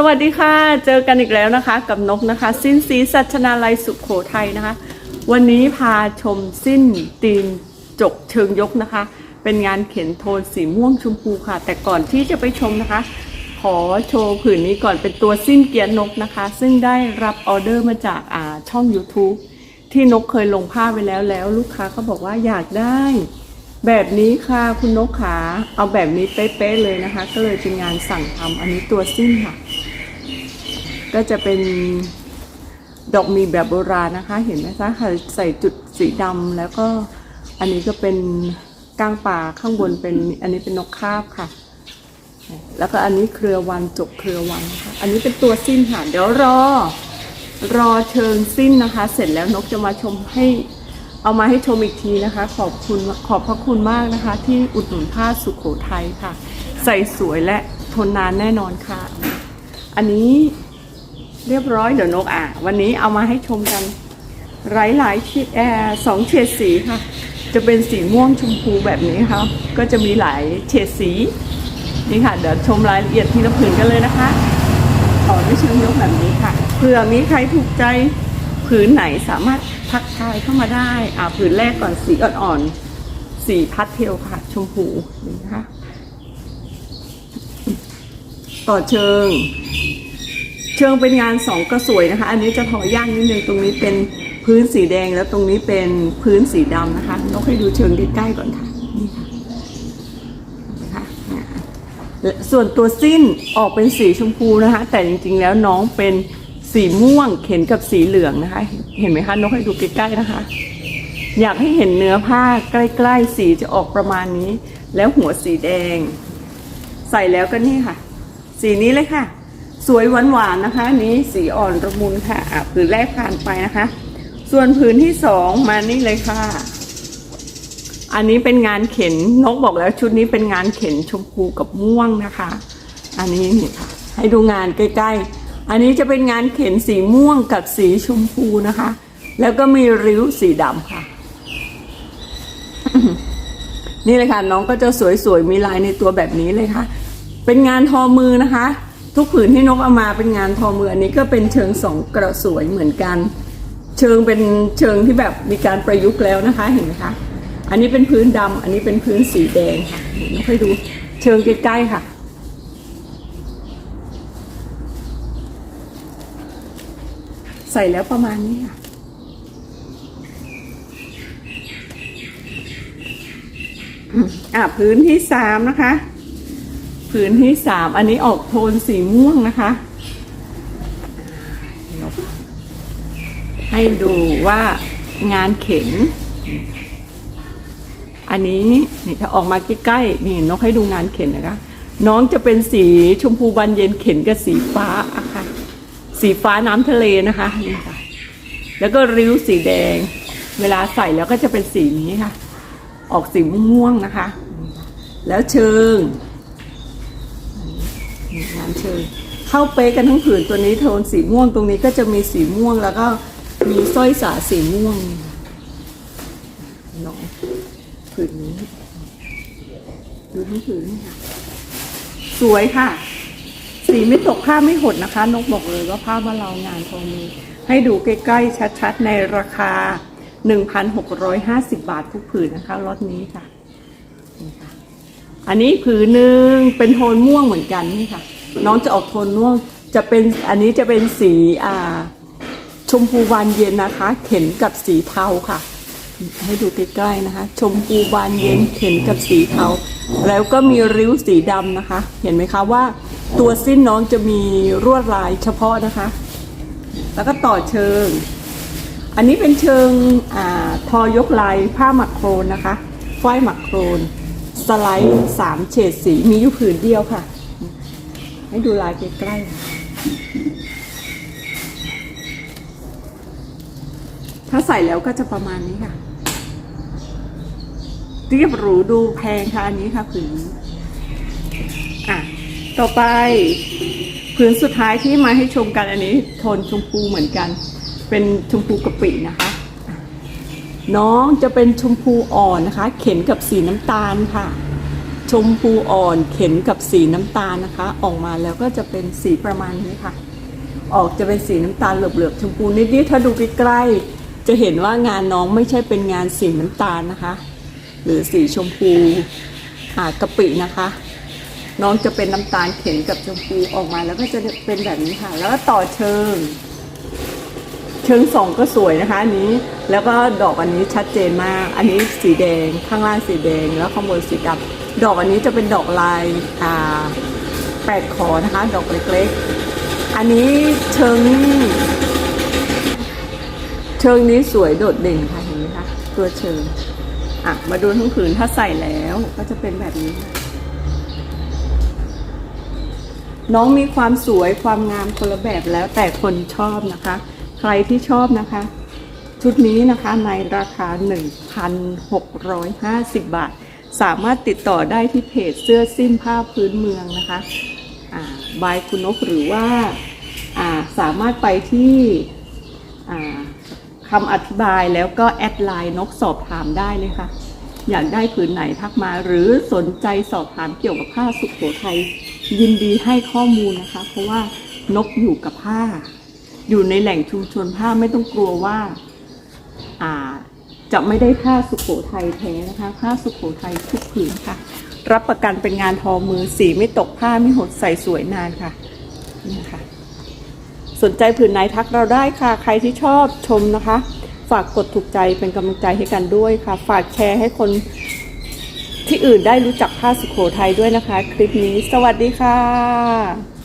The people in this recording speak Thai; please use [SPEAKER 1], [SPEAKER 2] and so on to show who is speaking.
[SPEAKER 1] สวัสดีค่ะ เจอกันอีกแล้วนะคะ กับนกนะคะ สิ้นสีสัชนาลัยสุขโขทัยนะคะ วันนี้พาชมสิ้นตีนจกเชิงยกนะคะ เป็นงานเขียนโทนสีม่วงชมพูค่ะ แต่ก่อนที่จะไปชมนะคะ ขอโชว์ผืนนี้ก่อนเป็นตัวสิ้นเกียร์นกนะคะ ซึ่งได้รับออเดอร์มาจากอ่าช่อง YouTube ที่นกเคยลงภาพไปแล้วแล้ว ลูกค้าเขาบอกว่าอยากได้ แบบนี้ค่ะคุณนกขาเอาแบบนี้เป๊ะๆเลยนะคะ ก็เลยเป็นงานสั่งทำอันนี้ตัวสิ้นค่ะ ก็จะเป็นดอกมีแบบโบราณนะคะ เห็นไหมคะใส่จุดสีดำแล้วก็อันนี้ก็เป็นก้างป่าข้างบนเป็นอันนี้เป็นนกคาบค่ะ แล้วก็อันนี้เครือวันจบเครือวันนะคะอันนี้เป็นตัวสิ้นค่ะเดี๋ยวรอ รอเชิงสิ้นนะคะ เสร็จแล้วนกจะมาชมให้เอามาให้ชมอีกทีนะคะ ขอบคุณขอบพระคุณมากนะคะ ที่อุดหนุนผ้าสุขโขทัยค่ะ ใส่สวยและทนนานแน่นอนค่ะ อันนี้ เรียบร้อยเดี๋ยวนกอะ วันนี้เอามาให้ชมกัน หลายหลายชิดแอร์สองเฉดสีค่ะ จะเป็นสีม่วงชมพูแบบนี้ค่ะ ก็จะมีหลายเฉดสี นี่ค่ะ เดี๋ยวชมรายละเอียดที่ละผืนกันเลยนะคะขอด้วยเชิงยกแบบนี้ค่ะ เผื่อมีใครถูกใจผืนไหนสามารถทักทายเข้ามาได้ อ่าผืนแรกก่อนสีอ่อนๆ สีพัดเทลค่ะ ชมพูนี่นะคะต่อเชิง เชิงเป็นงานสองก็สวยนะคะ อันนี้จะทอย่างนิดนึงตรงนี้เป็นพื้นสีแดงแล้วตรงนี้เป็นพื้นสีดำนะคะนกให้ดูเชิงใกล้ๆก่อนค่ะนี่ค่ะนะคะและส่วนตัวสิ้นออกเป็นสีชมพูนะคะ แต่จริงๆแล้วน้องเป็นสีม่วงเข็นกับสีเหลืองนะคะ เห็นไหมคะนกให้ดูใกล้ๆนะคะ อยากให้เห็นเนื้อผ้าใกล้ๆสีจะออกประมาณนี้ แล้วหัวสีแดง ใส่แล้วก็นี่ค่ะ สีนี้เลยค่ะ สวยหวานๆนะคะ นี้สีอ่อนระมุนค่ะอะผืนแรกผ่านไปนะคะ ส่วนผืนที่สองมานี่เลยค่ะ อันนี้เป็นงานเข็นนกบอกแล้วชุดนี้เป็นงานเข็นชมพูกับม่วงนะคะ อันนี้นี่ค่ะให้ดูงานใกล้ๆ อันนี้จะเป็นงานเข็นสีม่วงกับสีชมพูนะคะ แล้วก็มีริ้วสีดำค่ะ นี่เลยค่ะน้องก็จะสวยๆมีลายในตัวแบบนี้เลยค่ะ เป็นงานทอมือนะคะ ทุกผืนที่นกเอามาเป็นงานทอมืออันนี้ก็เป็นเชิงสองกระสวยเหมือนกัน เชิงเป็นเชิงที่แบบมีการประยุกต์แล้วนะคะเห็นไหมคะอันนี้เป็นพื้นดำอันนี้เป็นพื้นสีแดงค่ะนกให้ดูเชิงใกล้ๆค่ะ ใส่แล้วประมาณนี้ค่ะอะพื้นที่สามนะคะ พื้นที่สามอันนี้ออกโทนสีม่วงนะคะ ให้ดูว่างานเข็น อันนี้นี่ถ้าออกมาใกล้ๆนี่นกให้ดูงานเข็นนะคะ น้องจะเป็นสีชมพูบานเย็นเข็นกับสีฟ้าอะค่ะ สีฟ้าน้ำทะเลนะคะนี่ค่ะแล้วก็ริ้วสีแดง เวลาใส่แล้วก็จะเป็นสีนี้ค่ะ ออกสีม่วงนะคะ แล้วเชิง งานเชิงเข้าเป๊ะกันทั้งผืนตัวนี้โทนสีม่วงตรงนี้ก็จะมีสีม่วงแล้วก็มีสร้อยสาสีม่วงน้องผืนนี้ดูทั้งผืนนี่ค่ะสวยค่ะ สีไม่ตกผ้าไม่หดนะคะ นกบอกเลยว่าผ้าบ้านเรางานทองมีให้ดูใกล้ๆชัดๆ ในราคา 1,650 บาททุกผืนนะคะรถนี้ค่ะ อันนี้ผืนหนึ่งเป็นโทนม่วงเหมือนกันนี่ค่ะ น้องจะออกโทนม่วงจะเป็นอันนี้จะเป็นสีอ่าชมพูบานเย็นนะคะ เข็นกับสีเทาค่ะ ให้ดูใกล้ๆนะคะ ชมพูบานเย็นเข็นกับสีเทา แล้วก็มีริ้วสีดำนะคะ เห็นไหมคะว่า ตัวสิ้นน้องจะมีรวดลายเฉพาะนะคะ แล้วก็ต่อเชิง อันนี้เป็นเชิงอทอยกลายผ้าหมักโครนนะคะฝ้ายหมักโครน สไลด์สามเฉดสีมีอยู่ผืนเดียวค่ะ ให้ดูลายใกล้ๆถ้าใส่แล้วก็จะประมาณนี้ค่ะ เรียบหรูดูแพงค่ะ อันนี้ค่ะผืนอะต่อไปผืนสุดท้ายที่มาให้ชมกันอันนี้โทนชมพูเหมือนกัน เป็นชมพูกะปินะคะ น้องจะเป็นชมพูอ่อนนะคะ เข็นกับสีน้ำตาลค่ะ ชมพูอ่อนเข็นกับสีน้ำตาลนะคะ ออกมาแล้วก็จะเป็นสีประมาณนี้ค่ะ ออกจะเป็นสีน้ำตาลเหลือบๆชมพูนิดๆถ้าดูใกล้ๆจะเห็นว่างานน้องไม่ใช่เป็นงานสีน้ำตาลนะคะ หรือสีชมพูอากะปินะคะ น้องจะเป็นน้ำตาลเข็นกับชมพูออกมาแล้วก็จะเป็นแบบนี้ค่ะ แล้วก็ต่อเชิง เชิงสองก็สวยนะคะอันนี้แล้วก็ดอกอันนี้ชัดเจนมาก อันนี้สีแดงข้างล่างสีแดงแล้วข้างบนสีดำดอกอันนี้จะเป็นดอกลายอ่าแปดขอนะคะดอกเล็กๆ อันนี้เชิง เชิงนี้สวยโดดเด่นค่ะเห็นไหมคะตัวเชิงอะมาดูทั้งผืนถ้าใส่แล้วก็จะเป็นแบบนี้ น้องมีความสวยความงามคนละแบบแล้วแต่คนชอบนะคะ ใครที่ชอบนะคะ ชุดนี้นะคะในราคา 1,650 บาท สามารถติดต่อได้ที่เพจเสื้อสิ้นผ้าพื้นเมืองนะคะบายคุณนกหรือว่าาสามารถไปที่คำอธิบายแล้วก็แอดไลน์นกสอบถามได้เลยค่ะ อยากได้ผืนไหนทักมา หรือสนใจสอบถามเกี่ยวกับผ้าสุโขทัยยินดีให้ข้อมูลนะคะ เพราะว่านกอยู่กับผ้า อยู่ในแหล่งชุมชนผ้าไม่ต้องกลัวว่าอาจะไม่ได้ผ้าสุโขทัยแท้นะคะผ้าสุโขทัยทุกผืนค่ะ รับประกันเป็นงานทอมือสีไม่ตกผ้าไม่หดใส่สวยนานค่ะนี่ค่ะ สนใจผืนไหนทักเราได้ค่ะ ใครที่ชอบชมนะคะ ฝากกดถูกใจเป็นกำลังใจให้กันด้วยค่ะ ฝากแชร์ให้คนที่อื่นได้รู้จักผ้าสุโขทัยด้วยนะคะ คลิปนี้ สวัสดีค่ะ